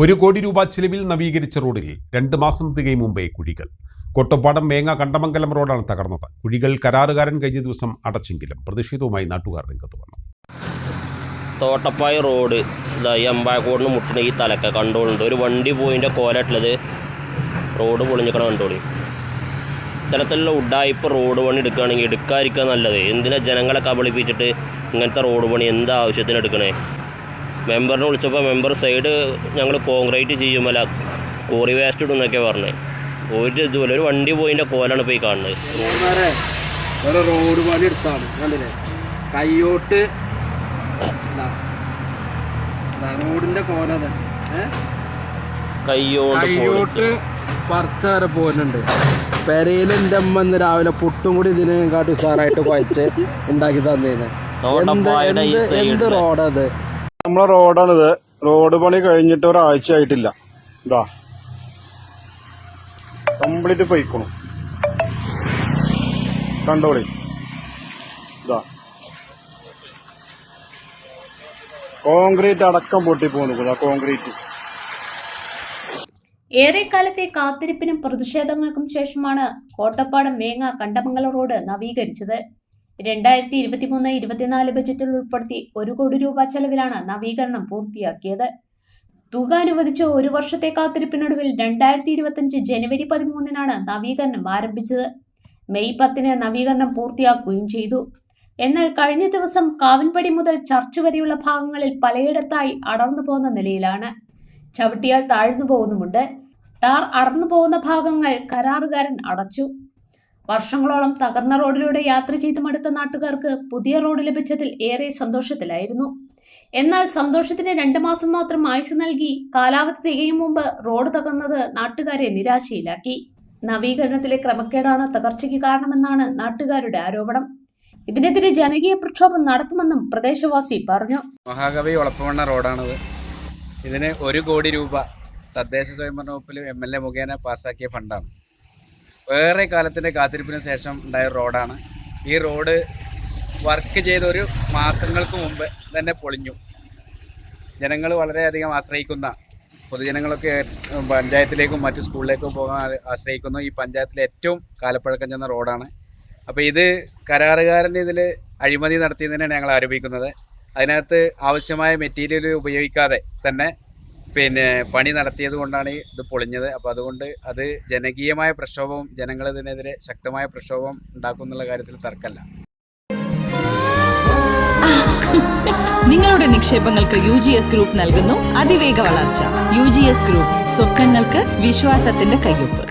ഒരു കോടി രൂപ ചിലവിൽ നവീകരിച്ച റോഡിൽ രണ്ട് മാസം തികയും മുമ്പേ കുഴികൾ. കൊട്ടപ്പാടം മേങ്ങ കണ്ടമംഗലം റോഡാണ് തകർന്നത്. കുഴികൾ കരാറുകാരൻ കഴിഞ്ഞ ദിവസം അടച്ചെങ്കിലും പ്രതിഷേധവുമായി നാട്ടുകാർ രംഗത്ത് വന്നു. തോട്ടപ്പായ റോഡ് ഇതാ ഈ അമ്പായക്കോടിന് മുട്ടണ ഈ തലക്ക കണ്ടോളുണ്ട്. ഒരു വണ്ടി പോയിന്റെ കോലട്ടുള്ളത് റോഡ് പൊളിഞ്ഞിക്കണ കണ്ടോളി. ഇത്തരത്തിലുള്ള ഉഡായ്പ റോഡ് പണി എടുക്കുകയാണെങ്കിൽ എടുക്കാതിരിക്കുക നല്ലത്. എന്തിനാ ജനങ്ങളെ കബളിപ്പിച്ചിട്ട് ഇങ്ങനത്തെ റോഡ് പണി എന്താവശ്യത്തിന് എടുക്കണേ? മെമ്പറിനെ വിളിച്ചപ്പോൾ മെമ്പർ സൈഡ് ഞങ്ങൾ കോൺക്രീറ്റ് ചെയ്യുമല്ല കോറി വേസ്റ്റ് ഇടും എന്നൊക്കെ പറഞ്ഞത് ഒരു ഇതുപോലെ ഒരു വണ്ടി പോയിന്റെ കോലാണ് പോയി കാണുന്നത്. ഒരു റോഡ് പണി എടുത്താണ് കണ്ടില്ലേ? കയ്യോട്ട് ഇതാ. കോല കയ്യോട്ട്. പറിച്ച വരെ പോകുന്നുണ്ട് പെരയിൽ എന്റെ അമ്മ ഇന്ന് രാവിലെ പുട്ടും കൂടി ഇതിനെ കാട്ടി സാറായിട്ട് കുഴച്ച് ഉണ്ടാക്കി തന്നേനെ. എന്ത് റോഡത് നമ്മളെ റോഡാണിത്. റോഡ് പണി കഴിഞ്ഞിട്ട് ഒരാഴ്ച ആയിട്ടില്ല. ഇതാ കംപ്ലീറ്റ് പൊയ്ക്കണു. കണ്ടോളി. ഇതാ കോൺക്രീറ്റ് അടക്കം പൊട്ടിപ്പോന്നു കോൺക്രീറ്റ്. ഏറെക്കാലത്തെ കാത്തിരിപ്പിനും പ്രതിഷേധങ്ങൾക്കും ശേഷമാണ് കോട്ടപ്പാടം വേങ്ങ കണ്ടമംഗലം റോഡ് നവീകരിച്ചത്. രണ്ടായിരത്തി ഇരുപത്തിമൂന്ന് ഇരുപത്തിനാല് ബജറ്റിൽ ഉൾപ്പെടുത്തി ഒരു കോടി രൂപ ചെലവിലാണ് നവീകരണം പൂർത്തിയാക്കിയത്. തുക അനുവദിച്ച ഒരു വർഷത്തെ കാത്തിരിപ്പിനൊടുവിൽ രണ്ടായിരത്തി ഇരുപത്തിയഞ്ച് ജനുവരി പതിമൂന്നിനാണ് നവീകരണം ആരംഭിച്ചത്. മെയ് പത്തിന് നവീകരണം പൂർത്തിയാക്കുകയും ചെയ്തു. എന്നാൽ കഴിഞ്ഞ ദിവസം കാവിൻപടി മുതൽ ചർച്ച് വരെയുള്ള ഭാഗങ്ങളിൽ പലയിടത്തായി അടർന്നു പോകുന്ന നിലയിലാണ്. ചവിട്ടിയാൽ താഴ്ന്നു പോകുന്നുമുണ്ട്. ടാർ അടർന്നു പോകുന്ന ഭാഗങ്ങൾ കരാറുകാരൻ അടച്ചു. വർഷങ്ങളോളം തകർന്ന റോഡിലൂടെ യാത്ര ചെയ്ത് മടുത്ത നാട്ടുകാർക്ക് പുതിയ റോഡ് ലഭിച്ചതിൽ ഏറെ സന്തോഷത്തിലായിരുന്നു. എന്നാൽ സന്തോഷത്തിന് രണ്ട് മാസം മാത്രം ആയുസ് നൽകി കാലാവധി തികയും മുമ്പ് റോഡ് തകർന്നത് നാട്ടുകാരെ നിരാശയിലാക്കി. നവീകരണത്തിലെ ക്രമക്കേടാണ് തകർച്ചയ്ക്ക് കാരണമെന്നാണ് നാട്ടുകാരുടെ ആരോപണം. ഇതിനെതിരെ ജനകീയ പ്രക്ഷോഭം നടത്തുമെന്നും പ്രദേശവാസി പറഞ്ഞു. മഹാകവി ഒളപ്പമണ്ണ റോഡാണത്. ഇതിന് ഒരു കോടി രൂപ തദ്ദേശ സ്വയംഭരണ വകുപ്പിൽ എം എൽ എ മുഖേന പാസാക്കിയ ഫണ്ടാണ്. വേറെ കാലത്തിന്റെ കാത്തിരിപ്പിന് ശേഷം ഉണ്ടായ റോഡാണ്. ഈ റോഡ് വർക്ക് ചെയ്ത ഒരു മാസങ്ങൾക്ക് മുമ്പ് തന്നെ പൊളിഞ്ഞു. ജനങ്ങൾ വളരെയധികം ആശ്രയിക്കുന്ന പൊതുജനങ്ങളൊക്കെ പഞ്ചായത്തിലേക്കും മറ്റു സ്കൂളിലേക്കും പോകാൻ ആശ്രയിക്കുന്നു ആശ്രയിക്കുന്ന ഈ പഞ്ചായത്തിലെ ഏറ്റവും കാലപ്പഴക്കം ചെന്ന റോഡാണ്. അപ്പോൾ ഇത് കരാറുകാരൻ ഇതിൽ അഴിമതി നടത്തിയതിനാണ് ഞങ്ങൾ ആരോപിക്കുന്നത്. അതിനകത്ത് ആവശ്യമായ മെറ്റീരിയൽ ഉപയോഗിക്കാതെ തന്നെ പിന്നെ പണി നടത്തിയത് കൊണ്ടാണ് ഇത് പൊളിഞ്ഞത്. അപ്പോൾ അതുകൊണ്ട് അത് ജനകീയമായ പ്രക്ഷോഭം ജനങ്ങൾ ഇതിനെതിരെ ശക്തമായ പ്രക്ഷോഭം ഉണ്ടാക്കും എന്നുള്ള കാര്യത്തിൽ തർക്കമല്ല. നിങ്ങളുടെ നിക്ഷേപങ്ങൾക്ക് യു ജി എസ് ഗ്രൂപ്പ് നൽകുന്നു. അതിവേഗ വളർച്ച. യു ജി എസ് ഗ്രൂപ്പ് സ്വപ്നങ്ങൾക്ക് വിശ്വാസത്തിന്റെ കയ്യൊപ്പ്.